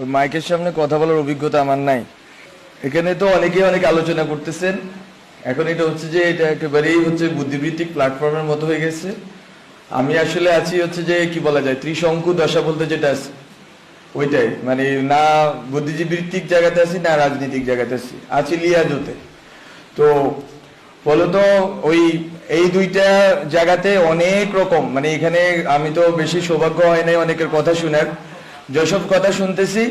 ওই মাইকের সামনে কথা বলার অভিজ্ঞতা আমার নাই। এখানে তো অনেকেই অনেক আলোচনা করতেছেন। এখন এটা হচ্ছে যে এটা একেবারেই হচ্ছে বুদ্ধিবৃত্তিক প্ল্যাটফর্মের মতো হয়ে গেছে। আমি আসলে আছি হচ্ছে যে, কি বলা যায়, ত্রিশঙ্কু দশা বলতে যেটা আছে, ওইটাই। মানে না বুদ্ধিজীবৃত্তিক জায়গাতে আছি, না রাজনৈতিক জায়গাতে আছি। আছি লিয়াজোতে। তো ফলত ওই, এই দুইটা জায়গাতে অনেক রকম মানে এখানে আমি তো বেশি সৌভাগ্য হয় নাই অনেকের কথা শোনার। যেসব কথা শুনতেছি,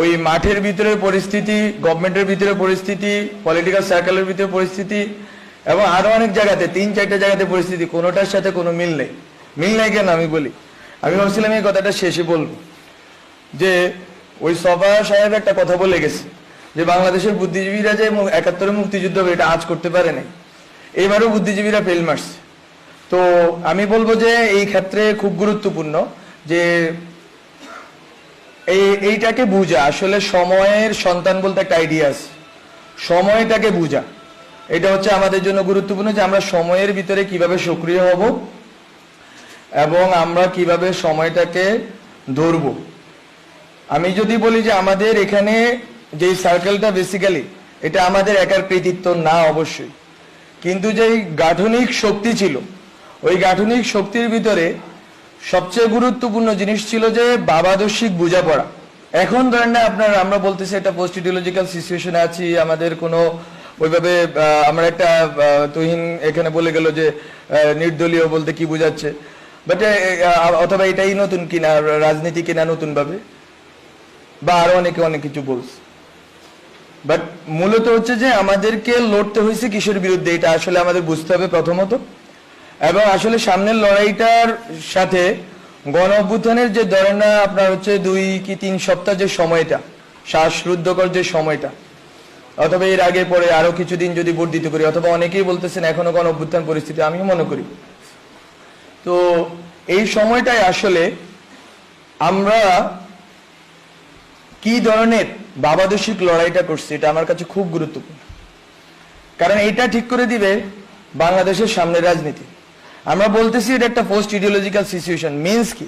ওই মাঠের ভিতরে পরিস্থিতি গভর্নমেন্টের ভিতরে পরিস্থিতি পলিটিক্যাল সার্কেলের ভিতরে পরিস্থিতি, এবং আরও অনেক জায়গাতে, তিন চারটা জায়গাতে পরিস্থিতি, কোনোটার সাথে কোনো মিল নেই। মিল নেই কেন আমি বলি? আমি ভাবছিলাম এই কথাটা শেষে বলব। যে ওই সভা সাহেব একটা কথা বলে গেছে, যে বাংলাদেশের বুদ্ধিজীবীরা যে একাত্তরে মুক্তিযুদ্ধ এটা আজ করতে পারে নাই। এবারও বুদ্ধিজীবীরা ফেল মারছে। তো আমি বলব যে এই ক্ষেত্রে খুব গুরুত্বপূর্ণ যে এইটাকে বুঝা, আসলে সময়ের সন্তান বলতে একটা আইডিয়া আছে। সময়টাকে বুঝা। এটা হচ্ছে আমাদের জন্য গুরুত্বপূর্ণ যে আমরা সময়ের ভিতরে কীভাবে সক্রিয় হব এবং আমরা কীভাবে সময়টাকে ধরবো। আমি যদি বলি যে আমাদের এখানে যে সার্কেলটা বেসিক্যালি এটা আমাদের একার কৃতিত্ব না অবশ্যই। কিন্তু যেই গাঠনিক শক্তি ছিল, ওই গাঠনিক শক্তির ভিতরে সবচেয়ে গুরুত্বপূর্ণ জিনিস ছিল যে বাবাদর্শিক বোঝাপড়া। এখন ধরেন না, আপনার, আমরা বলতেছি একটা পোস্ট ইডিওলজিক্যাল সিচুয়েশনে আছি, আমাদের কোনো ওইভাবে আমরা একটা তুহিন এখানে বলে গেল যে নির্দলীয় বলতে কি বোঝাচ্ছে। বাট অথবা এটাই নতুন কিনা, রাজনীতি কিনা নতুন ভাবে বা আরও অনেকে অনেক কিছু বলছে। বাট মূলত হচ্ছে যে আমাদেরকে লড়তে হয়েছে কিসের বিরুদ্ধে, এটা আসলে আমাদের বুঝতে হবে প্রথমত। এবং আসলে সামনের লড়াইটার সাথে গণ অভ্যুত্থানের যে ধরেন আপনার হচ্ছে দুই কি তিন সপ্তাহ যে সময়টা, শ্বাসরুদ্ধকর যে সময়টা, অথবা এর আগে পরে আরও কিছুদিন যদি বর্ধিত করি অথবা অনেকেই বলতেছেন এখনও গণ অভ্যুত্থান পরিস্থিতি আমি মনে করি। তো এই সময়টায় আসলে আমরা কি ধরনের বাবাদর্শিক লড়াইটা করছি, এটা আমার কাছে খুব গুরুত্বপূর্ণ। কারণ এটা ঠিক করে দিবে বাংলাদেশের সামনে রাজনীতি। আমরা বলতেছি এটা একটা পোস্ট ইডিওলজিক্যাল সিচুয়েশন মিনস কি?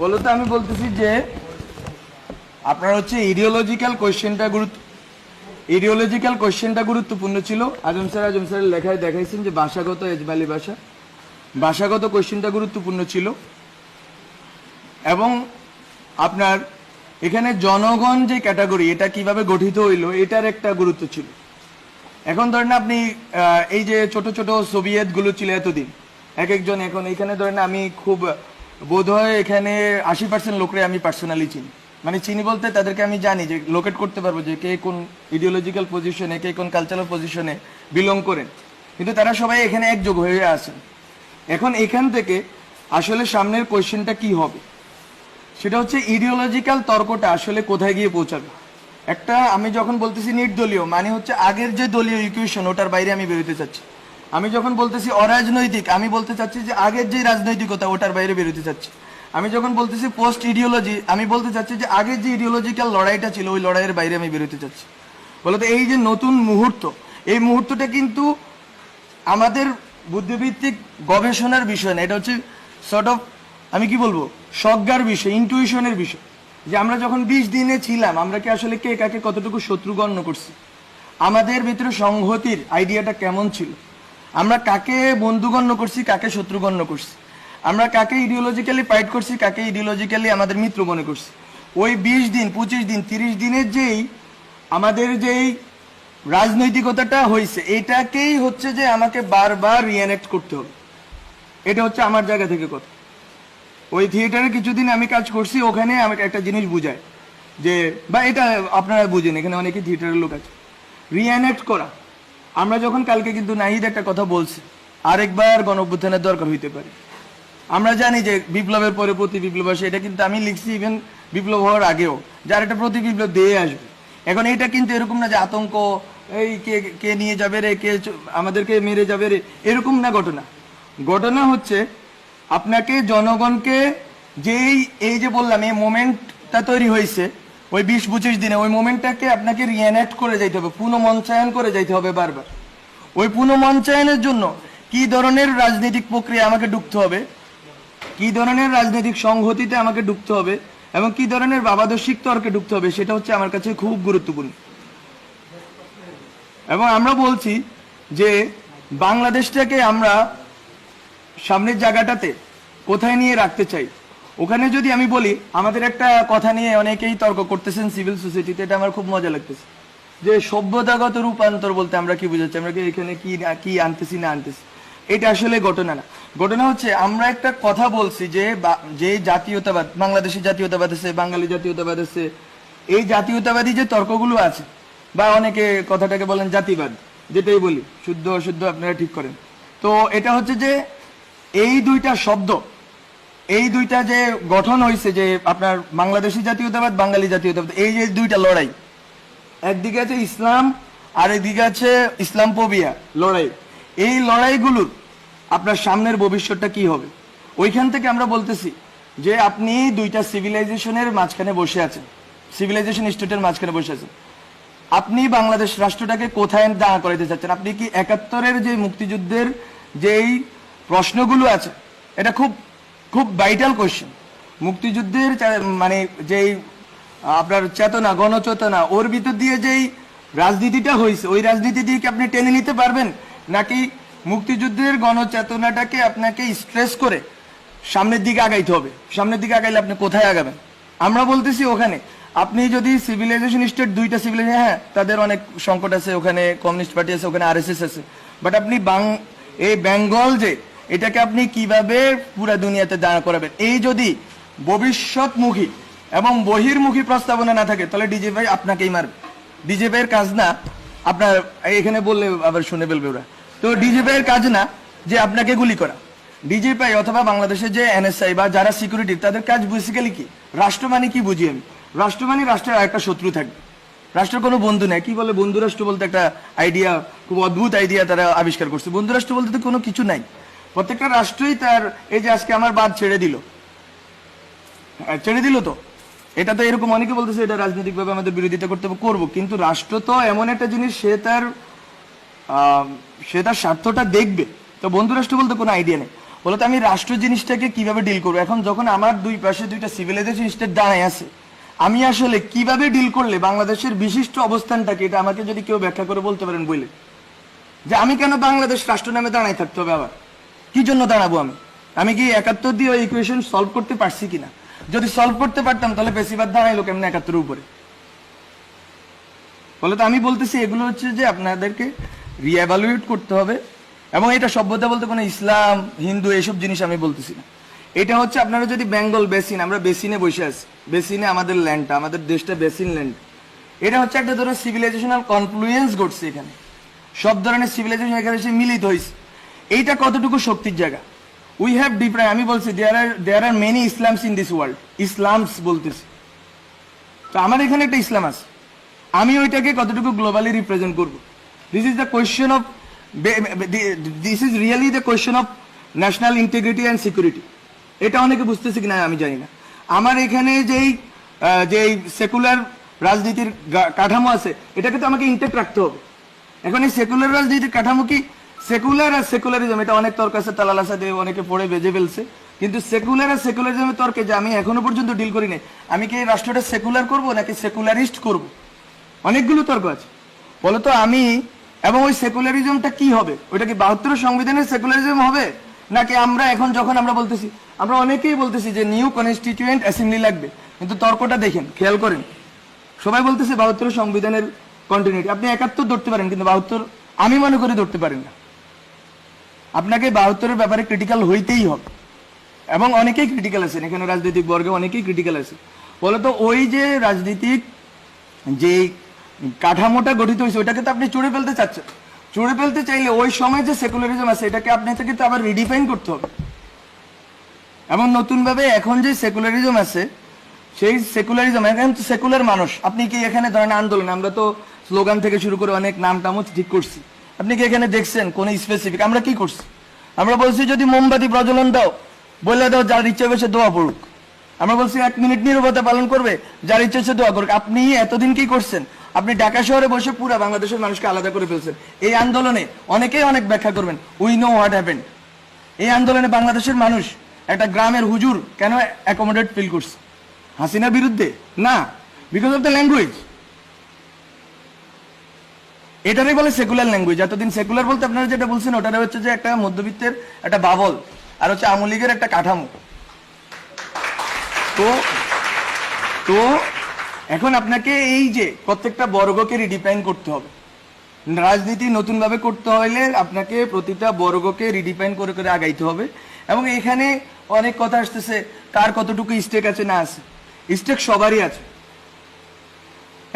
বলতে আমি বলতেছি যে আপনার হচ্ছে ইডিওলজিক্যাল কোয়েশ্চেনটা গুরুত্ব ইডিওলজিক্যাল কোয়েশ্চেনটা গুরুত্বপূর্ণ ছিল। আজম স্যার, আজম স্যারের লেখায় দেখাইছেন যে ভাষাগত এজবালি ভাষা। ভাষাগত কোয়েশ্চেনটা গুরুত্বপূর্ণ ছিল। এবং আপনার এখানে জনগণ যে ক্যাটাগরি এটা কীভাবে গঠিত হইল, এটার একটা গুরুত্ব ছিল। এখন ধরেন আপনি এই যে ছোট ছোট সোভিয়েতগুলো ছিল এতদিন এক একজন এখন এখানে ধরেন আমি খুব বোধহয় এখানে আশি পার্সেন্ট লোকরে আমি পার্সোনালি চিনি। মানে চিনি বলতে তাদেরকে আমি জানি যে লোকেট করতে পারব যে কে কোন ইডিওলজিক্যাল পজিশনে কে কোন কালচারাল পজিশনে বিলং করেন কিন্তু তারা সবাই এখানে একযোগ হয়ে আছেন। এখন এখান থেকে আসলে সামনের কোয়েশ্চেনটা কি হবে? সেটা হচ্ছে ইডিওলজিক্যাল তর্কটা আসলে কোথায় গিয়ে পৌঁছাবে? একটা আমি যখন বলতেছি নির্দলীয় মানে হচ্ছে আগের যে দলীয় ইকুয়েশন ওটার বাইরে আমি বেরোতে চাচ্ছি। আমি যখন বলতেছি অরাজনৈতিক, আমি বলতে চাচ্ছি যে আগের যে রাজনৈতিকতা, ওটার বাইরে বেরোতে চাচ্ছি। আমি যখন বলতেছি পোস্ট ইডিওলজি আমি বলতে চাচ্ছি যে আগের যে ইডিওলজিক্যাল লড়াইটা ছিল, ওই লড়াইয়ের বাইরে আমি বেরোতে চাচ্ছি। বলতে এই যে নতুন মুহূর্ত, এই মুহূর্তটা কিন্তু আমাদের বুদ্ধিভিত্তিক গবেষণার বিষয় না, এটা হচ্ছে সর্ট অফ আমি কি বলব, সজ্ঞার বিষয় ইন্টুইশনের বিষয়। যে আমরা যখন বিশ দিনে ছিলাম, আমরা কি আসলে কে কাকে কতটুকু শত্রু গণ্য করছি? আমাদের ভিতরে সংহতির আইডিয়াটা কেমন ছিল? আমরা কাকে বন্ধু গণ্য করছি, কাকে শত্রুগণ্য করছি? আমরা কাকে ইডিওলজিক্যালি ফাইট করছি, কাকে ইডিওলজিক্যালি আমাদের মিত্র মনে করছি? ওই বিশ দিন, পঁচিশ দিন, তিরিশ দিনের যেই আমাদের যেই রাজনৈতিকতাটা হয়েছে এটাকেই হচ্ছে যে আমাকে বারবার রিয়ানেক্ট করতে হবে। এটা হচ্ছে আমার জায়গা থেকে কথা। ওই থিয়েটারে কিছুদিন আমি কাজ করছি, ওখানে আমাকে একটা জিনিস বুঝায় যে, বা এটা আপনারা বুঝেন, এখানে অনেকে থিয়েটারের লোক আছে। রিয়ানেক্ট করা। আমরা যখন কালকে কিন্তু নাহিদ একটা কথা বলছি, আরেকবার গণ দরকার হইতে পারে। আমরা জানি যে বিপ্লবের পরে প্রতি বিপ্লব আসে, এটা কিন্তু আমি লিখছি ইভেন বিপ্লব হওয়ার আগেও, যার একটা প্রতি বিপ্লব দিয়ে আসবে। এখন এটা কিন্তু এরকম না যে আতঙ্ক, এই কে কে নিয়ে যাবে রে, কে আমাদেরকে মেরে যাবে রে, এরকম না ঘটনা। ঘটনা হচ্ছে, আপনাকে জনগণকে যেই, এই যে বললাম, এই মোমেন্টটা তৈরি হয়েছে ওই বিশ পঁচিশ দিনে ওই মোমেন্টটাকে আপনাকে রিয়ানেক্ট করে যাইতে হবে, পুনঃমঞ্চায়ন করে যাইতে হবে বারবার। ওই পুনঃমঞ্চায়নের জন্য কি ধরনের রাজনৈতিক প্রক্রিয়া আমাকে ঢুকতে হবে? কি ধরনের রাজনৈতিক সংহতিতে আমাকে ঢুকতে হবে? এবং কি ধরনের বাবাদর্শিক তর্কে ঢুকতে হবে? সেটা হচ্ছে আমার কাছে খুব গুরুত্বপূর্ণ। এবং আমরা বলছি যে বাংলাদেশটাকে আমরা সামনের জায়গাটাতে কোথায় নিয়ে রাখতে চাই? ওখানে যদি আমি বলি, আমাদের একটা কথা নিয়ে অনেকেই তর্ক করতেছেন সিভিল সোসাইটিতে এটা আমার খুব মজা লাগতেছে। যে সভ্যতাগত রূপান্তর বলতে আমরা কি বুঝাচ্ছি? আমরা কি এখানে কি না কি আনতেছি, না আনতেছি? এটা আসলে ঘটনা না। ঘটনা হচ্ছে, আমরা একটা কথা বলছি যে যে জাতীয়তাবাদ, বাংলাদেশি জাতীয়তাবাদ আছে, বাঙালি জাতীয়তাবাদ আছে, এই জাতীয়তাবাদী যে তর্কগুলো আছে, বা অনেকে কথাটাকে বলেন জাতিবাদ, যেটাই বলি, শুদ্ধ অশুদ্ধ আপনারা ঠিক করেন। তো এটা হচ্ছে যে, এই দুইটা শব্দ এই দুইটা যে গঠন হয়েছে যে আপনার বাংলাদেশি জাতীয়তাবাদ, বাঙালি জাতীয়তাবাদ, এই যে দুইটা লড়াই। একদিকে আছে ইসলাম, আর একদিকে আছে ইসলাম পবিয়া লড়াই। এই লড়াইগুলোর আপনার সামনের ভবিষ্যৎটা কি হবে? ওইখান থেকে আমরা বলতেছি যে আপনি দুইটা সিভিলাইজেশনের মাঝখানে বসে আছেন। সিভিলাইজেশন স্টেটের মাঝখানে বসে আছেন। আপনি বাংলাদেশ রাষ্ট্রটাকে কোথায় দাঁড়া করাইতে চাচ্ছেন? আপনি কি একাত্তরের যে মুক্তিযুদ্ধের যেই প্রশ্নগুলো আছে, এটা খুব খুব ভাইটাল কোয়েশ্চেন মুক্তিযুদ্ধের মানে যেই আপনার চেতনা, গণচেতনা, ওর ভিতর দিয়ে যেই রাজনীতিটা হয়েছে ওই রাজনীতি দিয়ে কি আপনি টেনে নিতে পারবেন? নাকি মুক্তিযুদ্ধের গণচেতনাটাকে আপনাকে স্ট্রেস করে সামনের দিকে আগাইতে হবে? সামনের দিকে আগাইলে আপনি কোথায় আগাবেন? আমরা বলতেছি ওখানে, আপনি যদি সিভিলাইজেশন স্টেট দুইটা সিভিলাইজেশন হ্যাঁ তাদের অনেক সংকট আছে, ওখানে কমিউনিস্ট পার্টি আছে, ওখানে আরএসএস আছে বাট আপনি বাং এই বেঙ্গল যে এটাকে আপনি কীভাবে পুরা দুনিয়াতে দাঁড় করাবেন? এই যদি ভবিষ্যৎমুখী এবং বহির্মুখী প্রস্তাবনা না থাকে, তাহলে ডিজে ভাই আপনাকেই মারবে। ডিজে ভাইয়ের কাজ না, আপনার, এখানে বললে আবার শুনে ফেলবে ওরা। তো ডিজে ভাইয়ের কাজ না যে আপনাকে গুলি করা। ডিজিপাই অথবা বাংলাদেশের যে এনএসআই বা যারা সিকিউরিটি তাদের কাজ বেসিক্যালি কি? রাষ্ট্র মানে কি বুঝি আমি? রাষ্ট্র মানে রাষ্ট্রের একটা শত্রু থাকবে। রাষ্ট্রের কোনো বন্ধু নেই। কি বলে? বন্ধু রাষ্ট্র বলতে একটা আইডিয়া খুব অদ্ভুত আইডিয়া তারা আবিষ্কার করছে। বন্ধু রাষ্ট্র বলতে তো কোনো কিছু নাই। প্রত্যেকটা রাষ্ট্রই তার এই যে আজকে আমার বাদ ছেড়ে দিল। হ্যাঁ, ছেড়ে দিল তো? এটা তো এরকম অনেকে বলতেছে এটা রাজনৈতিকভাবে আমাদের বিরোধিতা করতে করব। কিন্তু রাষ্ট্র তো এমন একটা জিনিস সে তার সে তার স্বার্থটা দেখবে। তো বন্ধু রাষ্ট্র বলতে কোনো আইডিয়া নেই। বলতো আমি রাষ্ট্র জিনিসটাকে কীভাবে ডিল করব? এখন যখন আমার দুই পাশে দুইটা সিভিলাইজেশন স্টেট দাঁড়ায় আছে আমি আসলে কীভাবে ডিল করলে বাংলাদেশের বিশিষ্ট অবস্থানটাকে এটা আমাকে যদি কেউ ব্যাখ্যা করে বলতে পারেন বলে যে আমি কেন বাংলাদেশ রাষ্ট্র নামে দাঁড়ায় থাকতে হবে আবার? কি জন্য দাঁড়াবো আমি? আমি কি একাত্তর দিয়ে ওই ইকুয়েশন সলভ করতে পারছি কিনা? যদি সলভ করতে পারতাম, তাহলে বেশিরভাগ দাঁড়াইলো কেমন একাত্তরের উপরে? বলে তো, আমি বলতেছি এগুলো হচ্ছে যে আপনাদেরকে রিএভালুয়েট করতে হবে, এবং এটা সভ্যতা বলতে কোনো ইসলাম, হিন্দু এইসব জিনিস আমি বলতেছি না। এটা হচ্ছে আপনারা যদি বেঙ্গল বেসিন, আমরা বেসিনে বসে আছি, বেসিনে আমাদের ল্যান্ডটা, আমাদের দেশটা বেসিন ল্যান্ড। এটা হচ্ছে একটা ধরনের সিভিলাইজেশনাল কনফ্লুয়েন্স ঘটছে এখানে। সব ধরনের সিভিলাইজেশন এখানে এসে মিলিত হয়েছে এইটা কতটুকু শক্তির জায়গা? উই হ্যাভ ডিফারেন্ট আমি বলছি there are there are many Islams in this world Islams বলতেছি। তো আমার এখানে একটা ইসলাম আছে। আমি ওইটাকে কতটুকু গ্লোবালি রিপ্রেজেন্ট করব? This is the question of this is really the question of national integrity and security এটা অনেকে বুঝতেছে কিনা আমি জানি না। আমার এখানে যেই যেই সেকুলার রাজনীতির কাঠামো আছে, এটাকে তো আমাকে ইন্টেক্ট রাখতে হবে। এখন এই সেকুলার রাজনীতির কাঠামো কি? সেকুলার আর সেকুলারিজম এটা অনেক তর্ক আছে, তালালা সাথে অনেকে পড়ে বেজে ফেলছে। কিন্তু সেকুলার আর সেকুলারিজমের তর্কে যে আমি এখনও পর্যন্ত ডিল করি নাই, আমি কি এই রাষ্ট্রটা সেকুলার করব নাকি সেকুলারিস্ট করব? অনেকগুলো তর্ক আছে। বলতো আমি এবং ওই সেকুলারিজমটা কি হবে? ওইটা কি বাহাত্তর সংবিধানের সেকুলারিজম হবে? নাকি আমরা এখন যখন আমরা বলতেছি, আমরা অনেকেই বলতেছি যে নিউ কনস্টিটিউয়েন্ট অ্যাসেম্বলি লাগবে। কিন্তু তর্কটা দেখেন, খেয়াল করেন। সবাই বলতেছে বাহাত্তর সংবিধানের কন্টিনিউটি আপনি একাত্তর ধরতে পারেন, কিন্তু বাহাত্তর আমি মনে করি ধরতে পারেন না। আপনাকে বাহাত্তরের ব্যাপারে ক্রিটিক্যাল হইতেই হবে। এবং অনেকেই ক্রিটিক্যাল আছেন। এখানে রাজনৈতিক বর্গে অনেকেই ক্রিটিক্যাল আছে। বলতো ওই যে রাজনীতিক যে কাঠামোটা গঠিত হয়েছে, ওইটাকে তো আপনি চুড়ে ফেলতে চাচ্ছেন। চুড়ে ফেলতে চাইলে ওই সময় যে সেকুলারিজম আছে, এটাকে আপনি থেকে তো আবার রিডিফাইন করতে হবে। এবং নতুনভাবে এখন যে সেকুলারিজম আছে, সেই সেকুলারিজম এখন সেকুলার মানুষ। আপনি কি এখানে ধরেন আন্দোলন? আমরা তো স্লোগান থেকে শুরু করে অনেক নাম টামও ঠিক করছি। আপনি কি এখানে দেখছেন? কোন স্পেসিফিক আমরা কি করছি? আমরা বলছি, যদি মোমবাতি প্রজ্বলন দাও বলে দাও, যার ইচ্ছে সে দোয়া পড়ুক। আমরা বলছি, এক মিনিট নিরবতা পালন করবে, যার ইচ্ছে হচ্ছে দোয়া করুক। আপনি এতদিন কি করছেন? আপনি ঢাকা শহরে বসে পুরো বাংলাদেশের মানুষকে আলাদা করে ফেলছেন। এই আন্দোলনে অনেকেই অনেক ব্যাখ্যা করবেন উই নো হোয়াট হ্যাপেন এই আন্দোলনে বাংলাদেশের মানুষ একটা গ্রামের হুজুর কেন অ্যাকোমোডেট ফিল করছে? হাসিনার বিরুদ্ধে? না বিকজ অফ দ্য ল্যাঙ্গুয়েজ এটারই বলে সেকুলার ল্যাঙ্গুয়েজ এতদিন সেকুলার বলতে আপনারা যেটা বলছেন ওটারে হচ্ছে যে একটা মধ্যবিত্তের একটা বাবল, আর হচ্ছে আওয়ামী লীগের একটা কাঠামো। তো তো এখন আপনাকে এই যে প্রত্যেকটা বর্গকে রিডিফাইন করতে হবে। রাজনীতি নতুনভাবে করতে হলে আপনাকে প্রতিটা বর্গকে রিডিফাইন করে করে আগাইতে হবে। এবং এখানে অনেক কথা আসতেছে, কার কতটুকু স্টেক আছে, না আছে। স্টেক সবারই আছে।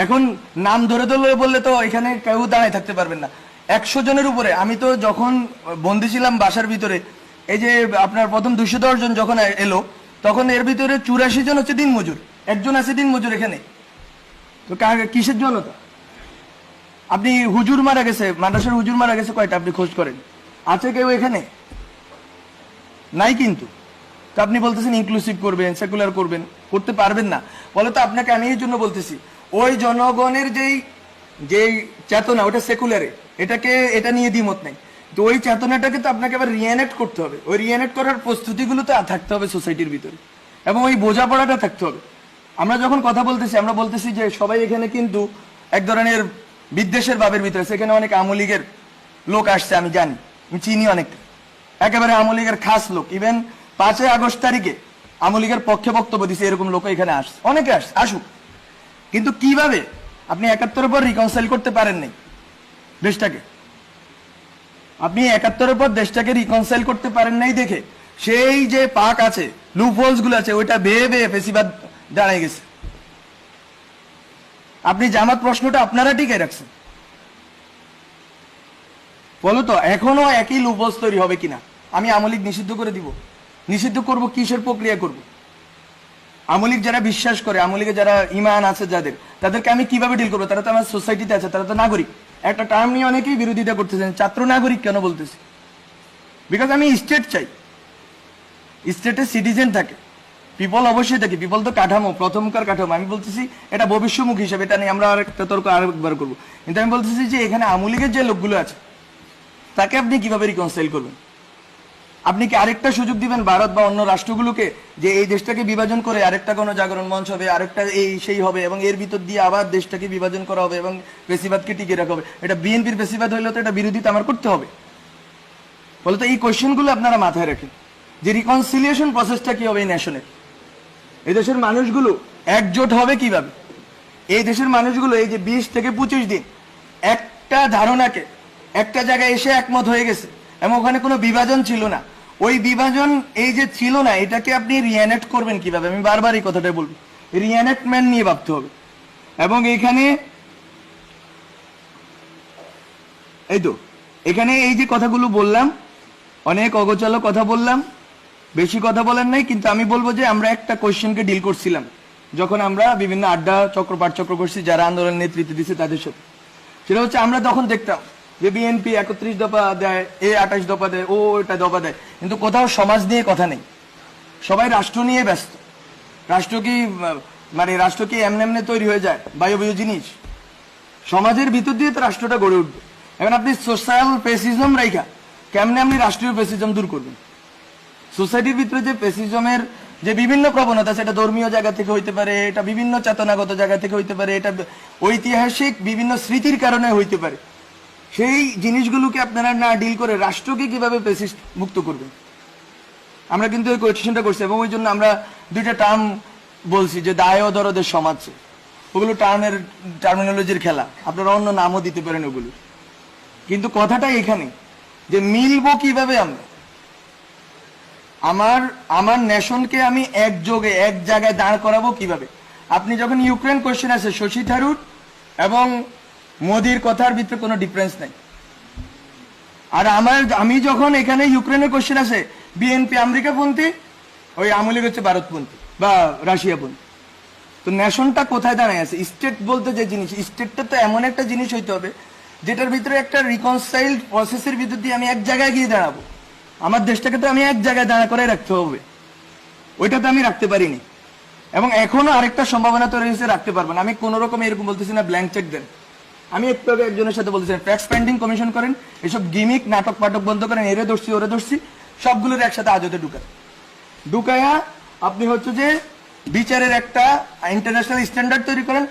এখন নাম ধরে ধরে বললে তো এখানে কেউ দাঁড়ায় থাকতে পারবেন না। একশো জনের উপরে, আমি তো যখন বন্দি ছিলাম বাসার ভিতরে, এই যে আপনার প্রথম দুশো দশ জন যখন এলো, তখন এর ভিতরে চুরাশি জন হচ্ছে দিন মজুর একজন আছে দিন মজুর এখানে। তো কিসের জন্য তো? আপনি হুজুর মারা গেছে, মাদ্রাসার হুজুর মারা গেছে, কয়টা আপনি খোঁজ করেন? আছে কেউ এখানে? নাই কিন্তু। তো আপনি বলতেছেন ইনক্লুসিভ করবেন সেকুলার করবেন, করতে পারবেন না। বলে তো আপনাকে আমি এই জন্য বলতেছি। ওই জনগণের যেই যেই চেতনা, ওটা সেকুলারে এটাকে, এটা নিয়ে দ্বিমত নেই। তো ওই চেতনাটাকে তো আপনাকে আবার রিয়ানেক্ট করতে হবে। ওই রিয়ানেক্ট করার প্রস্তুতিগুলো তো থাকতে হবে সোসাইটির ভিতরে। এবং ওই বোঝাপড়াটা থাকতে হবে। আমরা যখন কথা বলতেছি, আমরা বলতেছি যে সবাই এখানে কিন্তু এক ধরনের বিদ্বেষের ভাবের ভিতরে। সেখানে অনেক আমলিগের লোক আসছে, আমি জানি। আমি চিনি অনেক। একেবারে আমলিগের খাস লোক। ইভেন পাঁচই আগস্ট তারিখে আমলিগের পক্ষে বক্তব্য দিছে, এরকম লোক এখানে আসছে। অনেকে আসছে, আসুক। কিন্তু কীভাবে? আপনি একাত্তরের পর রিকনসাইল করতে পারেন নাই দেশটাকে। আপনি একাত্তরের পর দেশটাকে রিকনসাইল করতে পারেন নাই দেখে। সেই যে পাক আছে লুপগুলো আছে, ওইটা বেয়ে বেয়ে ফেসিবাদ দাঁড়ায় গেছে। আপনি জামাত প্রশ্নটা আপনারা টিকে রাখছেন। বলো তো, এখনও একই লুপোস তৈরি হবে কিনা? আমি আমলিক নিষিদ্ধ করে দিব। নিষিদ্ধ করব, কিসের প্রক্রিয়া করব? আমলিক যারা বিশ্বাস করে আমলিকে যারা ইমান আছে যাদের, তাদেরকে আমি কীভাবে ডিল করব? তারা তো আমার সোসাইটিতে আছে, তারা তো নাগরিক। একটা টার্ম নিয়ে অনেকেই বিরোধিতা করতেছেন, ছাত্র নাগরিক কেন বলতেছি? বিকজ আমি স্টেট চাই। স্টেটে সিটিজেন থাকে। পিপল অবশ্যই থাকে। পিপল তো কাঠামো, প্রথমকার কাঠামো। আমি বলতেছি, এটা ভবিষ্যমুখী হিসাবে, এটা নিয়ে আমরা আরেকটা তর্ক আরেকবার করব। কিন্তু আমি বলতেছি যে, এখানে আমলিগের যে লোকগুলো আছে, তাকে আপনি কীভাবে রিকনসাইল করবেন? আপনি কি আরেকটা সুযোগ দিবেন ভারত বা অন্য রাষ্ট্রগুলোকে যে এই দেশটাকে বিভাজন করে আরেকটা কোনো জাগরণ মঞ্চ হবে, আরেকটা এই সেই হবে এবং এর ভিতর দিয়ে আবার দেশটাকে বিভাজন করা হবে এবং বেশিবাদকে টিকে রাখা হবে? এটা বিএনপির বেশিবাদ হইলে তো এটা বিরোধিতা আমার করতে হবে। বলতো এই কোয়েশ্চেনগুলো আপনারা মাথায় রাখেন যে রিকনসিলিয়েশন প্রসেসটা কি হবে এই ন্যাশনের এই দেশের মানুষগুলো একজোট হবে কীভাবে? এই দেশের মানুষগুলো এই যে বিশ থেকে পঁচিশ দিন একটা ধারণাকে একটা জায়গায় এসে একমত হয়ে গেছে এবং ওখানে কোনো বিভাজন ছিল না। ওই বিভাজন এই যে ছিল না, এটাকে আপনি রিয়ানেক্ট করবেন কীভাবে? আমি বারবার এই কথাটা বলব। রিয়ানেক্টমেন্ট নিয়ে ভাবতে হবে। এবং এখানে এই তো, এখানে এই যে কথাগুলো বললাম, অনেক অগোচলো কথা বললাম, বেশি কথা বলেন নাই, কিন্তু আমি বলব যে আমরা একটা কোয়েশ্চেনকে ডিল করছিলাম, যখন আমরা বিভিন্ন আড্ডা চক্র পাঠচক্র করছি, যারা আন্দোলনের নেতৃত্ব দিচ্ছে তাদের সাথে। সেটা হচ্ছে আমরা তখন দেখতাম যে বিএনপি একত্রিশ দফা দেয়, এ আঠাশ দফা দেয়, ও এটা দফা দেয়। কিন্তু কোথাও সমাজ নিয়ে কথা নেই। সবাই রাষ্ট্র নিয়ে ব্যস্ত। রাষ্ট্র কি মানে রাষ্ট্র কি এমনি এমনি তৈরি হয়ে যায়? বায়ু জিনিস। সমাজের ভিতর দিয়ে তো রাষ্ট্রটা গড়ে উঠবে। এখন আপনি সোশ্যাল পেসিজম রাইখা, কেমনে আপনি রাষ্ট্রীয় পেসিজম দূর করবেন? সোসাইটির ভিতরে যে পেসিজমের যে বিভিন্ন প্রবণতা, সেটা ধর্মীয় জায়গা থেকে হইতে পারে, এটা বিভিন্ন চেতনাগত জায়গা থেকে হইতে পারে, এটা ঐতিহাসিক বিভিন্ন স্মৃতির কারণে হইতে পারে। সেই জিনিসগুলোকে আপনারা না ডিল করে রাষ্ট্রকে কীভাবে পেসিস্ট মুক্ত করবেন? আমরা কিন্তু ওই কোয়েশনটা করছি এবং ওই জন্য আমরা দুইটা টার্ম বলছি যে দায় ও দরদের সমাজ। ওগুলো টার্মের টার্মিনোলজির খেলা। আপনারা অন্য নামও দিতে পারেন ওগুলো। কিন্তু কথাটা এখানে যে মিলবো কীভাবে আমরা? আমার আমার নেশনকে আমি একযোগে, এক জায়গায় দাঁড় করাবো কীভাবে? আপনি যখন ইউক্রেন কোশ্চেন আছে শশী থারুর এবং মোদির কথার ভিতরে কোনো ডিফারেন্স নাই। আর আমার, আমি যখন এখানে ইউক্রেনের কোশ্চেন আছে বিএনপি আমেরিকাপন্থী, ওই আমলিগ হচ্ছে ভারতপন্থী বা রাশিয়াপন্থী। তো ন্যাশনটা কোথায় দাঁড়ায় আছে? স্টেট বলতে যে জিনিস স্টেটটা তো এমন একটা জিনিস হইতে হবে, যেটার ভিতরে একটা রিকনসাইল্ড প্রসেসের ভিতর দিয়ে আমি এক জায়গায় গিয়ে দাঁড়াবো। আমার দেশটাকে তো আমি এক জায়গায় দাঁড়া করে রাখতে হবে। ওইটা তো আমি রাখতে পারিনি। এবং এখনও আরেকটা সম্ভাবনা তৈরি হয়েছে, রাখতে পারব না। আমি কোন রকম এরকম বলতেছি না ব্ল্যাঙ্ক চেক দেন। আমি একটু আগে একজনের সাথে বলতেছিলাম ট্যাক্স পেন্ডিং কমিশন করেন, এসব গিমিক নাটক পাটক বন্ধ করেন, এরে ধরছি, ওরে ধরছি, সবগুলোর একসাথে আজতে ঢুকান। ঢুকায়া আপনি হচ্ছে যে বিচারের একটা ইন্টারন্যাশনাল স্ট্যান্ডার্ড তৈরি করেন